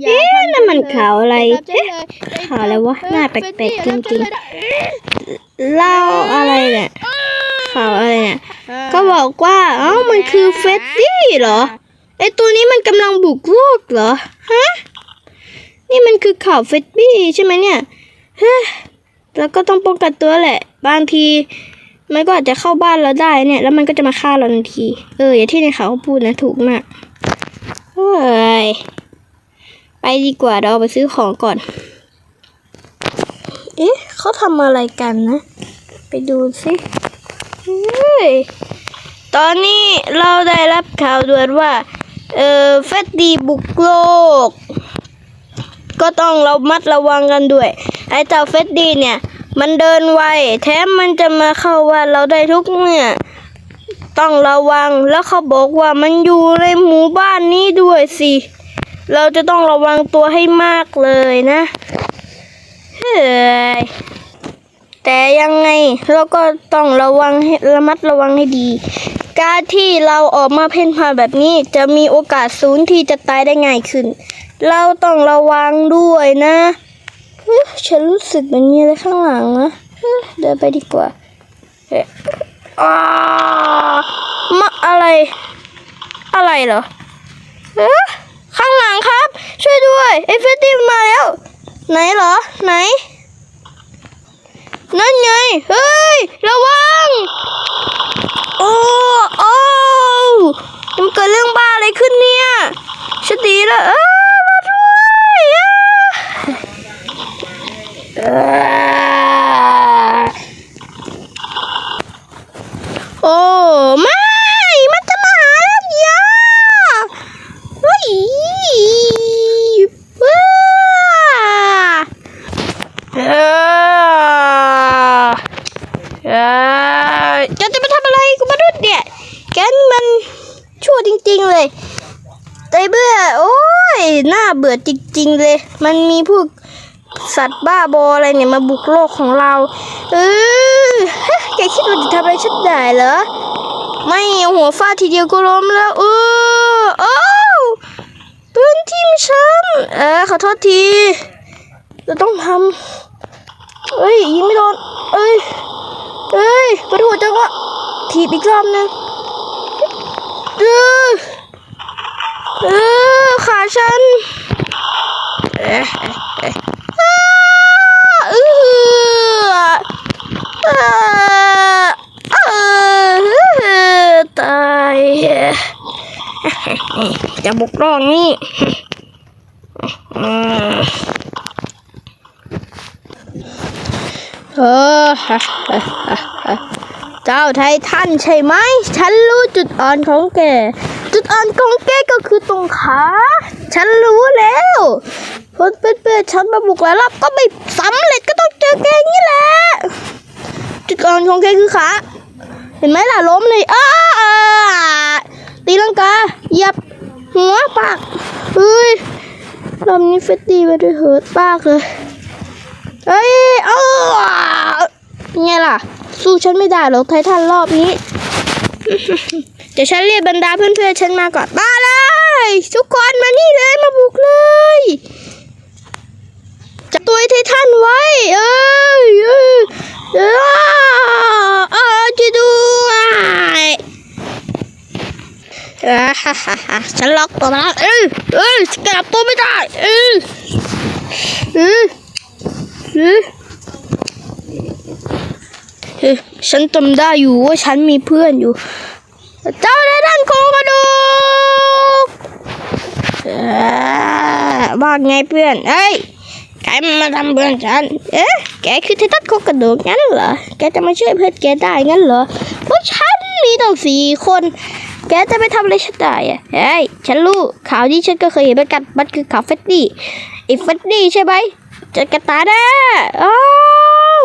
อย่าเอ๊ะทำนั่นมันฉัเลยข่าวอะไรอย่าทำฉันเอ๊ะเลยข่าวอะไรวะเฮ้ยหน้าแปลกๆเฟดดี้จริงๆอย่าทำฉันเลยนะเล่าอะไรเนี่ยข่าวอะไรเนี่ยเออเขาบอกว่าเอ้ามันคือเฟดดี้เหรอไอตัวนี้มันกำลังบุกโลกเหรอฮะนี่มันคือข่าวเฟดดี้ใช่ไหมเนี่ยเฮ้ยแล้วก็ต้องป้องกันตัวแหละ บางทีมันก็อาจจะเข้าบ้านเราได้เนี่ย แล้วมันก็จะมาฆ่าเราทันที เออ อย่างที่ในข่าวเขาพูดนะถูกมากเฮ้ยไป ดีกว่าเราไปซื้อของก่อน เอ๊ะเขาทำอะไรกันนะ ไปดูสิเฮ้ยตอนนี้เราได้รับข่าวด่วนว่า เออเฟดดีบุกโลก ก็ต้องเรามัดระวังกันด้วย ไอ้เจ้าเฟดดีเนี่ย มันเดินไว แถมมันจะมาเข้าว่านเราได้ทุกเมื่อต้องระวังแล้วเขาบอกว่ามันอยู่ในหมู่บ้านนี้ด้วยสิ เราจะต้องระวังตัวให้มากเลยนะเฮ้ยแต่ยังไงเราก็ต้องระวังระมัดระวังให้ดี การที่เราออกมาเพ่นพ่านแบบนี้จะมีโอกาสสูงที่จะตายได้ง่ายขึ้น เราต้องระวังด้วยนะเฮ้ยฉันรู้สึกมันมีอะไรข้างหลังนะเดินไปดีกว่าเออ่ามะอะไร อะไรเหรอ ช่วยด้วยเอฟเฟตตี้มาแล้ว ไหนเหรอ ไหน นั่นไง เฮ้ย ระวัง โอ้โอ้มันเกิดเรื่องบ้าอะไรขึ้นเนี่ยฉันดีแล้วเออมาด้วยโอ้ไม่ มันจะมาหาแล้วอย่าเฮ้ยว้า เออเออแกจะมาทำอะไรกูมาดุดเนี่ย แกนี่มันชั่วจ ริง ๆ เลยใจเบื่อ โอ้ยน่าเบื่อจริง ๆ เลย มันมีพวกสัตว์บ้าบออะไรเนี่ยมาบุกโลกของเรา เออฮะแกคิดว่าจะทำอะไรฉันได้เหรอ ไม่เอาหัวฟาดทีเดียวก็ล้มแล้ว เออโอ้ปืนทิ่มฉัน เออขอโทษที เราต้องทำเอ้ยยิงไม่โดน เอ้ย เอ้ยปวดหัวจังวะถีบอีกรอบนึง เออเออขาฉัน เอ๊ะเอ๊ะเอะอ้าเออเออเออตายจะบุกร่องนี่เออ จ้าไททันใช่ไหม ฉันรู้จุดอ่อนของแก จุดอ่อนของแกก็คือตรงขา ฉันรู้แล้วเพนเป็นเพื่อฉันมาบุกแล้วรอบก็ไม่สำเร็จก็ต้องเจอแกงนี้แหละ จุดอ่อนของแกคือขา เห็นไหมล่ะล้มเลยอ้าตีลังกาเหยียบหัวปากเฮ้ยรอบนี้เฟตตี้ไปด้วยเหิร์ตปากเลยเอ้ยเออไงล่ะ สู้ฉันไม่ได้หรอกไททันรอบนี้ เดี๋ยวฉันเรียกบรรดาเพื่อนๆฉันมาก่อนมาเลย ทุกคนมานี่เลยมาบุกเลยจับตัวไททันไว้ เอ้ยเอ้ยเอ้ยเออจะด้วยอ่าฮ่าฮ่าฮ่าฉันล็อกตัวมาแล้วเอ้ยเอ้ยกลับตัวไม่ได้เอ้ยเอ้ยเฮ้ยเฮ้ย ฉันจำได้อยู่ว่าฉันมีเพื่อนอยู่ เจ้าในด้านโครงกระดูกเอ้อว่าไงเพื่อนเอ้ยใครมาทำเพื่อนฉัน เอ๊ะ แกคือไททันโครงกระดูกงั้นเหรอ แกจะมาช่วยเพื่อนแกได้งั้นเหรอพวกฉันมีตั้งสี่คน แกจะไปทำอะไรฉันได้อะเฮ้ย ฉันรู้ข่าวที่ฉันก็เคยเห็นเหมือนกันมันคือข่าวเฟดดี้ไอ้เฟดดี้ใช่ไหมจะกระตาแน่อ้าว